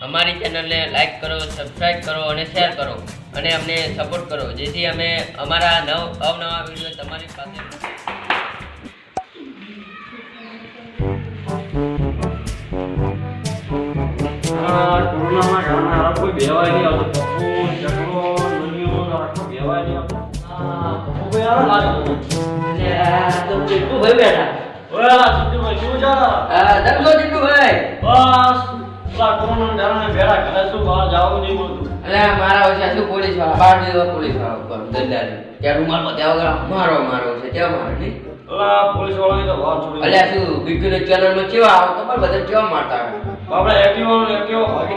અમારી ચેનલને લાઈક કરો સબસ્ક્રાઇબ કરો અને શેર કરો. અને અમને સપોર્ટ કરો. જેથી અમે અમારા નવ અવનવા વીડિયો તમારી પાસે આ કોરોનાના કારણે બેવાય નહીં આવતો પપ્પુ ચકડો નનિયો આખો બેવાય નહીં આવતો પપ્પુ ભાઈ આવો લાગે ઓય આ સિદ્ધુભાઈ શું ચાલે બસ. પેલા કોરોનાના કારણે ભેળા ઘરે શું બહાર જવું નહીં મળતું? મારા ઓછા શું પોલીસવાળા? બાર દિવસ પોલીસવાળા દંડારી. ત્યાં રૂમાલમાં ત્યાં વગર મારો મારો છે ત્યાં મારો નહીં. પેલા પોલીસ વાળાની તો વાત છોડી અલ્યા શું બીજું ચેનલમાં કેવા આવો? ખબર બધા કેવા મારતા આપણે એક્ટિવા એક્ટિવા ભાગી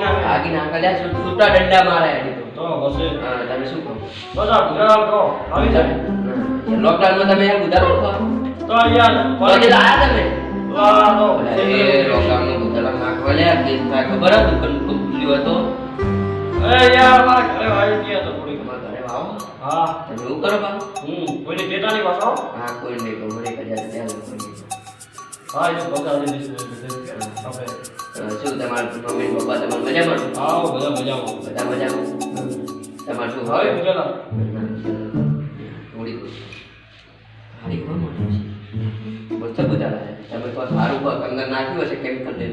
નાખે. શું છૂટા દંડા મારે તો? તો હા, તમે શું કહો? બસ આ ગુજરાત કહો આવી જાય લોકડાઉનમાં તમે ઉધારો તો યાર તમે? એ નાખવા ખબર હતી પણ ખૂબ ખુલ્લી હતો એ યાર મારા ઘરે આવી ગયા તો થોડી તમારા ઘરે આવો હા. તમે એવું કરો બા હમ કોઈને કેતાની પાછો? હા કોઈ નહીં કદાચ ત્યાં કોઈ નહીં હા એ આપણે શું તમારા મમ્મી પપ્પા તમારે મજામાં? આવો બધા મજામાં. બધા મજામાં? તમારે શું હવે હવે તમે કોઈ સારું કોઈ કંગર નાખ્યું હશે કેમિકલ દે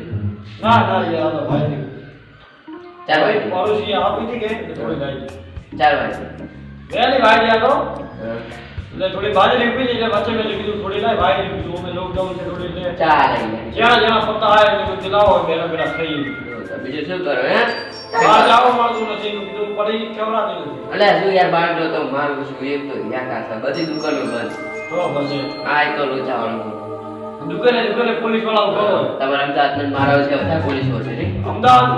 ના ના યાર આ તો ભાઈ ચાલ ભાઈ. પડોશી આપી હતી કે? થોડી ગાય ચાર વાગે વેલી ભાઈ યાર તો એટલે થોડી બાજરી ઊભી હતી એટલે વચ્ચે મેં કીધું થોડી લાય ભાઈ કીધું અમે લોકડાઉન છે થોડી એટલે ચાર આવી જાય. જ્યાં પત્તા આવે તો દિલાવો લાવો બેરા બેરા ખાઈએ તો બીજું શું કરો હે? બહાર જાવા મળતું નથી કીધું પડી કેવડાતી નથી. અલ્યા શું યાર બહાર જો તો મારું શું એક તો યા કાસા બધી દુકાનો બંધ. તો બસ. આ તો લોચાવાળું. દુકાને દુકાને પોલીસવાળા ઊભો હોય. તમારા અમદાવાદ મારો છે બધા પોલીસવાળા છે અમદાવાદ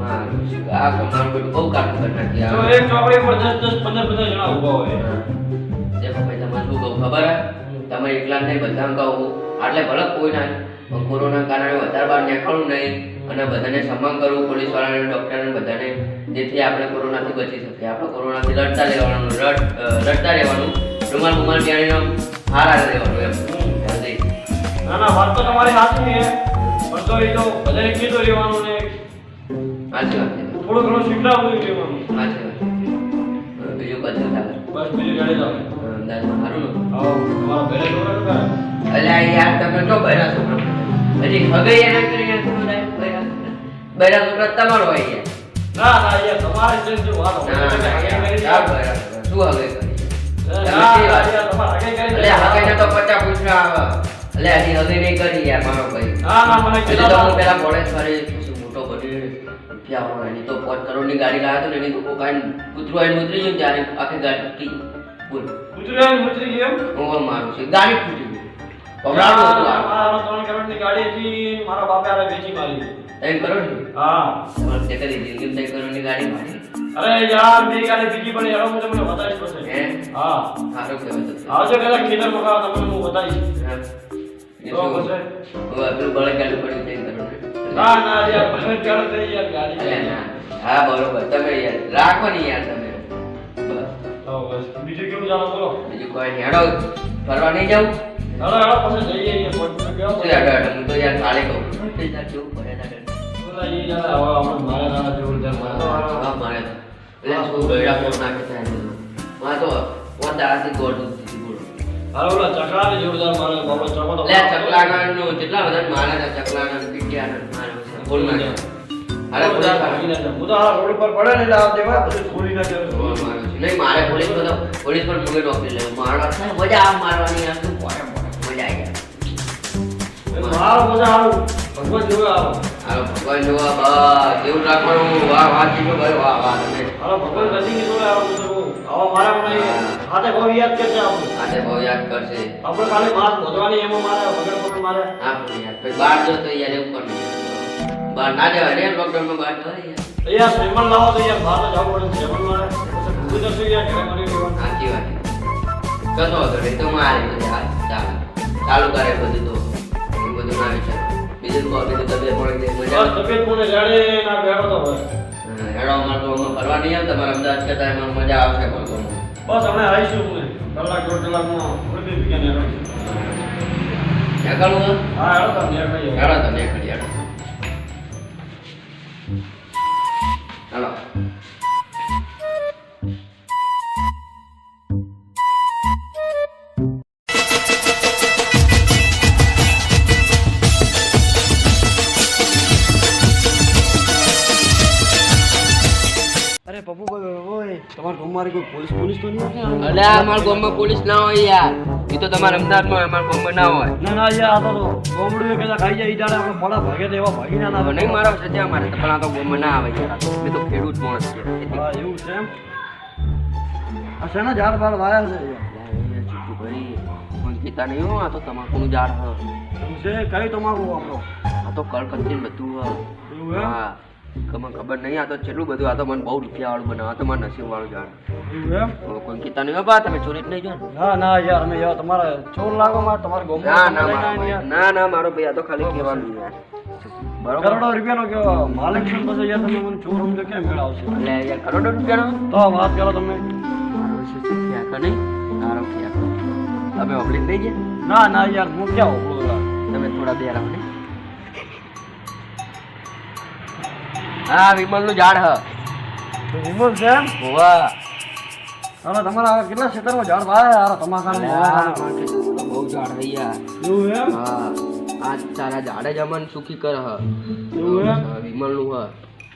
મારું શું આ કમાન બધું બહુ કામ કરી તો એક ચોકડી પર 10 10 15 15 જણા ઊભા હોય. દેખો ભાઈ તમને શું કહું ખબર તમે એકલા નહીં બધા કહું આટલે ભલે કોઈ ના પણ કોરોના કારણે વધારે બહાર નીકળવું નહીં અને બધાને સન્માન કરવું પોલીસ વાળાને ડોક્ટરને બધાને જેથી આપણે કોરોનાથી બચી શકીએ. આપણે કોરોનાથી લડતા રહેવાનું લડતા રહેવાનું રૂમાલ રૂમાલ પહેરીને હારા રહેવાનું એમ. જલ્દી. ના ના વાત તો તમારી સાચી છે. પણ તો એ તો બધાને કીધું રહેવાનું ને સાચી વાત છે. થોડું ઘણું શીખડાવવું રહેવાનું. સાચી વાત બીજું બધું ચાલે બસ બીજું જાણી જાવ અંદાજ સારું ને? આવો તમારા ઘરે છોકરા અલ્યા યાર તમે તો બૈરા છોકરા. હજી હવે એના કરી યાર તમે ડાયરેક્ટ બૈરા છોકરા. તમારો હોય યાર. ના ના યાર તમારે જે વાત હોય. શું હવે? અલ્યા, હવે તો પચાસ પૂછડા આવે. અલ્યા, હજી હવે નહીં કરી યાર મારો ભાઈ ના ના મને કીધું તો હું પેલા કોલેજ ફરી મોટો બની રૂપિયા વાળો એની તો પાંચ કરોડની ગાડી લાવ્યો તો એની તો કાંઈ કૂતરું આવીને ઉતરી ગયું ત્યારે આખી ગાડી તૂટી બોલ. ગુજરાત મુજરી ગયું હું મારું છે. ગાડી તૂટી ગઈ. મારા હતું મારા ત્રણ કરોડની ગાડી હતી મારા બાપે આરે વેચી મારી. ત્રણ કરોડની? હા. તમારે તે કરી દીધી ત્રણ કરોડની ગાડી મારી. અરે યાર બે કાલે બીજી પણ યાર હું તમને બતાવીશ પછી. હે? હા. સારું કહેવાય. આવજો કદાચ ખેતર મકા તમને હું બતાવીશ તો પછી? હવે પેલું બળગાડું પડ્યું ત્રણ કરોડનું. ના ના યાર પછી ચાલુ થઈ યાર ગાડી અરે ના. હા બરોબર. તમે યાર રાખો ને યાર તમે. બસ. તો બસ. બીજું કેવું જાણો બોલો. બીજું કોઈ નહીં. હેડો ફરવા નહીં જાઉં? હેડો હેડો પછી જઈએ પર. ગયો શું હેડો હેડો હું તો યાર કાલે કહું. તાર કેવું પડે ના યાર હવે આપણે મારે નાના જેવું છે મારે મારે શું ગયડા ફોન નાખે છે. માં તો ફોન ગોળ દીધી બોલો. હાલો ઓલા ચકલાને જોરદાર મારે બાબા ચકો તો એટલે આ ચકલાગણનું બધા મારે છે ચકલાગણ પીટિયાગણ મારે બોલ નાખે. અરે હું ભાગી ના હું તો આ રોડ પર પડે ને એટલે દેવા બધું છોડી ના છે. નહીં મારે પોલીસ પર પોલીસ પર મુગે નોકરી લેવું મારવા મજા આવે મારવાની મજા આવી જાય મારો મજા આવું ભગવાન જોવે આવો ભગવાન જોવા બસ. એવું રાખવાનું. વાહ વાહ કીધું ભાઈ વાહ વાહ તમે હાલો ભગવાન નજીક જોવે આવું તો હું. આવો મારા મને હાથે બહુ યાદ કરશે આપણું. આજે બહુ યાદ કરશે. આપણે ખાલી માસ વધવાની એમાં મારે વગર મારે? આપણે યાર ભાઈ બહાર જો તો યાર એવું પણ બહાર ના જવાય ને લોકડાઉનમાં બહાર જવાય યાર. લાવો તો યાર બહાર તો જવું પડે સેમન મારે ભૂલી જશું યાર ઘરે મરી રહેવાનું. સાચી વાત. કશો વાંધો તો મારે બધે ચાલુ કરે બધું તો. બધું ના વિચાર બીજું કહો? બીજું તબિયત પણ મજા તબિયત મને જાણે ના બેઠો તો હોય. હેડો અમારે તો અમે ફરવા નહીં આવતા. તમારા અમદાવાદ કરતા એમાં મજા આવશે પણ તો. બસ અમે આવીશું હું કલાક દોઢ કલાકમાં. નીકળવું હા. હેડો તમે હેડો. નીકળી હેડો. અરે પપ્પુભાઈ ઓય તમારા ગામમાં કોઈ પોલીસ પોલીસ તો નહીં? અલે અમારા ગામમાં પોલીસ ના હોય યાર. એ તો તમારા અમદાવાદમાં અમારા ગામમાં ના હોય. ના ના યાર આ તો ગોમડું કદાચ ખાઈ જાય ઈ દાડે આપણે મોડા ભાગે તો એવા ભાગી ના આવે નહીં મારા સજા મારે પણ આ તો ગામમાં ના આવે યાર. મેં તો ખેડૂત માણસ છે. એવું છે એમ? આ શેના ઝાડ બાળ વાયા છે? યાર? ભાઈ અંકિતા નહીં હો, આ તો તમાકુનું ઝાડ હ. છે? કઈ તમાકુ આપણો આ તો કળકત્તી બધું હ. તમને ખબર નહીં આ તો કેટલું બધું આ તો મને બહુ રૂપિયાવાળું બનાવે તો મારા નસીબ વાળું ઝાડ એવું એમ? હવે કોઈ કીતા નહીં બા તમે ચોરી નહીં જો ના ના યાર અમે યાર તમારે ચોર લાગો માર તમારે ના ના યાર. ના ના મારો ભાઈ આ તો ખાલી કહેવાનું યાર કરોડો રૂપિયાનો કયો માલિક છું પછી યાર તમે મને ચોર સમજો કેમ મેળાવશો એટલે યાર કરોડો રૂપિયાનો? તો વાત કરો તમે. ક્યાં નહીં? તારો ક્યાં તમે ઓગળી નહીં ગયા? ના ના યાર હું ક્યાં હોપડું તમે થોડા બે રાવ ને હા વિમલનું ઝાડ હ. વિમલ છે એમ? હોવા. હવે તમારા આ કેટલા ક્ષેત્રમાં ઝાડ વાયા યાર તમાકુ બહુ ઝાડ હે યાર. એવું એમ? હા આ તારા ઝાડે જ અમને સુખી કર હ. એવું એમ? હા, વિમલનું હ.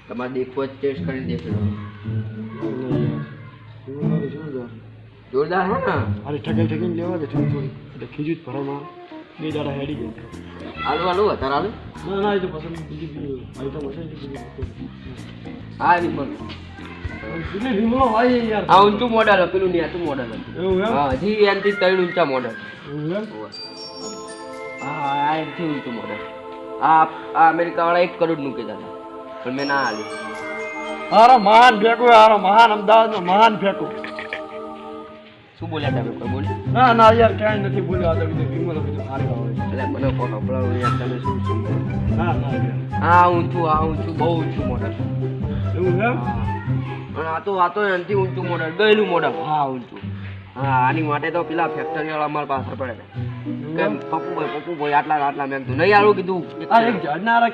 તમારે દેખવું જ ટેસ્ટ કરીને દેખો જોરદાર હે ને? અરે ઠગે ઠગીને લેવા દે થોડી થોડી. એટલે ખીજું જ ભરામાં. બે દાડા હેડી જાય આલુ આલુ વધારે આલુ ના ના એ તો પસંદ બીજી બીજી આઈટમ હશે ને બીજી હા વિમલ એટલે વિમલો વાય યાર. આ ઊંચું મોડલ પેલું નહીં આતું મોડલ એવું એમ? હા હજી એનાથી ત્રણ ઊંચા મોડલ. એવું એમ? હા આ એનાથી ઊંચું મોડલ. આ આ અમેરિકાવાળા એક કરોડનું કહેતા હતા પણ મેં ના આલ્યું હારો મહાન ફેંકું હારો મહાન અમદાવાદનો મહાન ફેંકું શું બોલ્યા તમે કોઈ બોલ્યા? ના ના યાર ક્યાંય નથી બોલ્યો આ તો કીધું વિમલો સારી આવે એટલે મને કોઈ સંભળાવું યાર તમે શું શું ના ના આ ઊંચું આ ઊંચું બહુ ઊંચું મોડલ એવું એમ અને આ તો આ તો એનાથી ઊંચું મોડલ ગયેલું મોડલ હા ઊંચું. હા આની માટે તો પેલા ફેક્ટરી વાળા અમારા પાસે પડે કેમ પપ્પુભાઈ પપ્પુભાઈ આટલા આટલા મેં કીધું. નહીં આવું કીધું. આ એક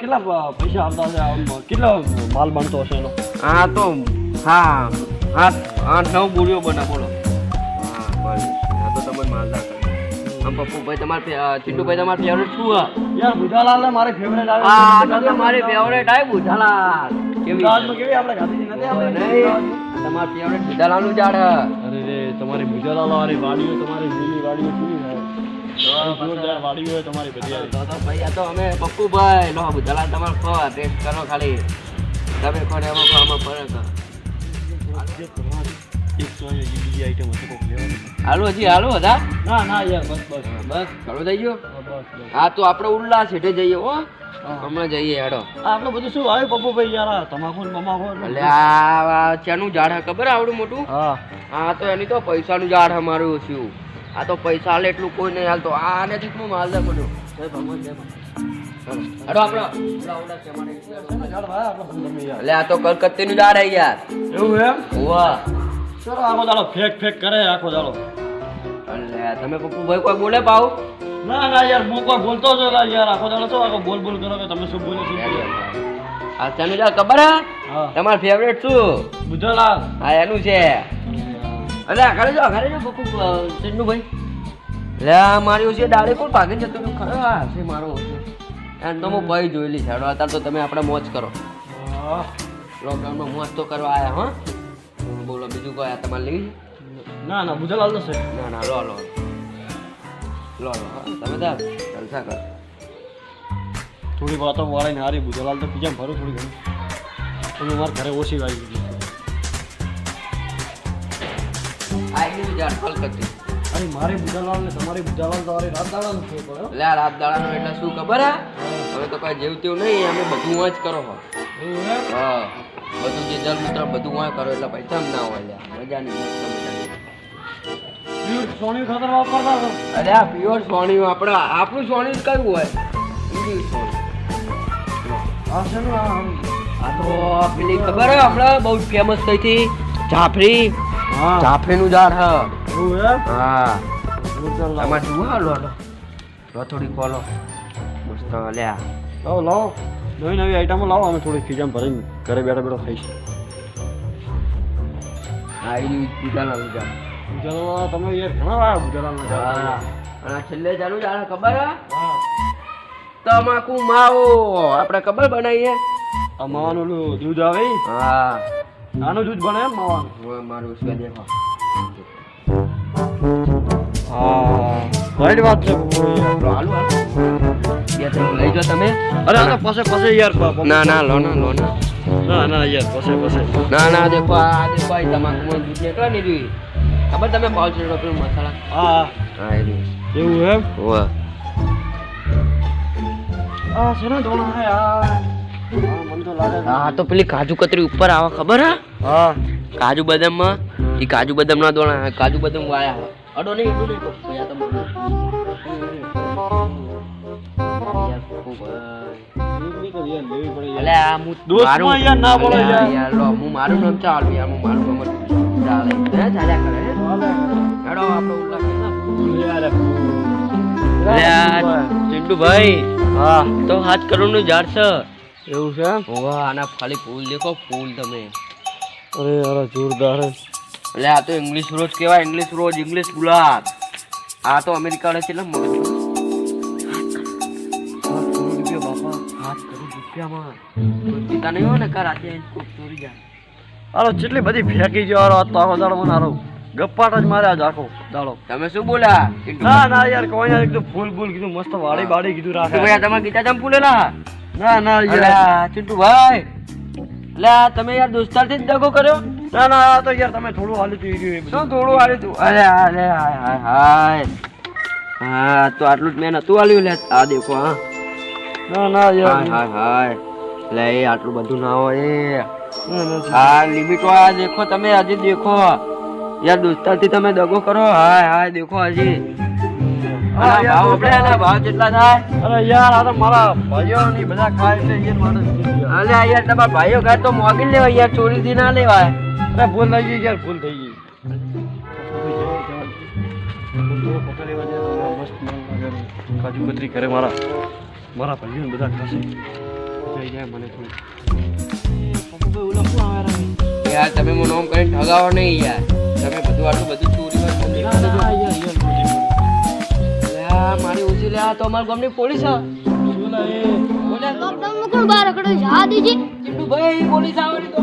કેટલા પૈસા આવતા હશે કેટલો માલ બનતો હશે એનો? હા તો હા આઠ આઠ નવ બોરીઓ બને બોલો. પપ્પુભાઈ તમારે ચિંટુભાઈ તમારે ફેવરેટ શું હા યાર બુધાલાલ ને મારે ફેવરેટ આવે આ તો મારે ફેવરેટ આવે બુધાલાલ. કેવી કેવી આપણે ગાંધીજી નથી આપણે? નહીં તમારી ફેવરેટ બુધાલાલનું ઝાડ જાડ અરે રે તમારી બુધાલાલ વાળી વાડીઓ તમારી લીલી વાડીઓ કેવી થાય જોરદાર વાડીઓ હોય તમારી બધી તો તો ભાઈ આ તો અમે પપ્પુભાઈ લો બુધાલાલ તમારે ખો ટેસ્ટ કરો ખાલી. તમે કોને એમાં આમાં ફરક એકસો બીજી આઈટમ હશે કોક લેવાની. હાલો હજી હાલો હતા ના ના યાર બસ બસ. બસ. ઘણું થઈ ગયો? બસ હા તો આપણે ઉલ્લા સીધે જઈએ હો. હમણાં જઈએ હેડો. આપણે બધું શું આવ્યું પપ્પુભાઈ? યાર તમાકુ મમાકુ એટલે આ આ ચાનું ઝાડ ખબર આવડું મોટું? હા. હા તો એની તો પૈસાનું ઝાડ અમારું શું આ તો પૈસા હાલે એટલું કોઈ નહીં હાલતો. આ આનેથી હું માલદાર બન્યો જય ભગવાન જય એટલે આ તો કલકત્તીનું ઝાડ આવી યાર. એવું એમ? વાહ. ચલો આખો દાડો ફેક ફેક કરે આખો દાડો એટલે તમે પપ્પુભાઈ કોઈ બોલે પાવ ના ના યાર હું કોઈ બોલતો જ ના યાર આખો દાડો તો આખો બોલ બોલ કરો કે તમે શું બોલો શું આ ચાનું જા ખબર હે? તમાર ફેવરેટ શું? બુધાલાલ હા એનું છે. અલે ઘરે જો ઘરે જો બકુ ભાઈ લે મારી છે દાડે કોણ ભાગે છે? તું ખરો હા છે મારો એમ તો હું ભાઈ જોયેલી છે. અત્યારે તો તમે આપણે મોજ કરો. લોકડાઉનમાં મોજ તો કરવા આવ્યા હા. બોલો બીજું કોઈ આ તમારે લેવી ના ના બુધાલાલ તો છે ના ના લો લો. લો લો તમે તો જલસા કરો. થોડી વાતો વાળીને હારી બુધાલાલ તો બીજા ભરું થોડી ઘણી. તમે મારા ઘરે ઓછી વાગી ગઈ. આ ગયું ઝાડ કલકત્તી. અરે મારે બુધાલાલ ને તમારી બુધાલાલ તો રાત દાડા છે એટલે આ રાત દાડાનું એટલે શું ખબર હે? હવે તો કાંઈ જેવું તેવું નહીં અમે બધું જ કરો હા. બધું જે જલમૂત્ર બધું હોય કરો એટલે પૈસા ના હોય લ્યા. મજાની મસ્ત મજાની. પ્યુર સોની ખાતર વાપરતા છો અરે આ પ્યોર સોણિયું આપણે આપણું સોણિયું જ કયું હોય? ઇંગ્લિશ સોણિયું આ છે ને આ આ તો પેલી ખબર હે હમણાં બહુ ફેમસ થઈ હતી? જાફરી. હા. જાફરીનું ઝાડ હ. હા. લાવો. જુઓ લો લો. થોડી ખોલો. મસ્ત લ્યા. લો નવી નવી આઈટમો લાવો અમે થોડી ખીજામ ભરીને ઘરે બેઠા બેઠા ખાઈશું. આ એની પૂજાના લીધા ગુજરાતમાં તમે યાર ઘણા વાર ગુજરાત અને છેલ્લે ચાલુ જાણે ખબર હે? હા. તમાકુ માવો. આપણે ખબર બનાવીએ? આ માવાનું ઓલું દૂધ આવે હા. નાનું દૂધ બને એમ માવાનું. મારું સ્વાદ દેખો હા રાઈટ વાત છે. બે ત્રણ લઈ તમે. અરે આ તો પાસે પાસે યાર ના ના લો ના લો ના. ના ના યાર પાસે પાસે. ના ના દેખો આ દેખો આ તમાકુમાં દૂધ નીકળે ને એરી. ખબર તમે પાવ પેલું મસાલા? હા. હા એવું એમ? વાહ આ હે આ તો હા તો પેલી કાજુ કતરી ઉપર આવે ખબર હા? કાજુ બદામમાં? એ કાજુ બદામ ના દોણા કાજુ બદામ વાયા. અડો નહીં એટલું નહીં આ હું તો હાથ કરોડનું ઝાડ છે એવું છે વાહ આના ખાલી ફૂલ દેખો ફૂલ તમે. અરે અરે જોરદાર એટલે આ તો ઇંગ્લિશ રોજ કેવાય ઇંગ્લિશ રોજ ઇંગ્લિશ ગુલાબ. આ તો અમેરિકા વાળા છે એટલે મગજ આરો કેટલી બધી ફેંકી ગયો આરો તો આખો દાડો મને આરો ગપ્પાટ જ મારે આજ આખો દાડો. તમે શું બોલ્યા? ના ના યાર કોઈ યાર એકદમ ફૂલ ફૂલ કીધું મસ્ત વાડી બાડી કીધું રાખે. ભાઈ તમારા ગીતા જમ ફૂલેલા? ના ના યાર. ચિંટુ ભાઈ એટલે તમે યાર દોસ્તારથી જ દગો કર્યો? ના ના તો યાર તમે થોડું ગયું શું થોડું હાલ્યું તું? અરે અરે હાય હાય હાય. હા તો આટલું જ મેં નતું હાલ્યું લે. આ દેખો હા. ના ના યાર. હાય હાય હાય. લે એ આટલું બધું ના હોય હા લિમિટ વાળા દેખો તમે હજી દેખો. યાર દોસ્તારથી તમે દગો કરો. હાય હાય દેખો હજી ભાવ કેટલા થાય? અરે યાર આ તો મારા ભાઈઓ ની બધા ખાય છે યાર આ તમારા ભાઈઓ ઘર તો મોગી લેવાય યાર ચોરી થી ના લેવાય. અરે ભૂલ થઈ ગઈ યાર ભૂલ થઈ ગઈ. કાજુ કતરી કરે મારા. મારા ભાઈઓ બધા ખાશે જઈ જાય મને થોડું. યાર તમે મને ઓમ કરીને ઠગાવો નહીં યાર. તમે બધું આટલું બધું ચોરી મારી ઓછી લે તો અમારા ગામની પોલીસ બોલે. કોણ દીજી. ચિંટુ ભાઈ પોલીસ આવે તો.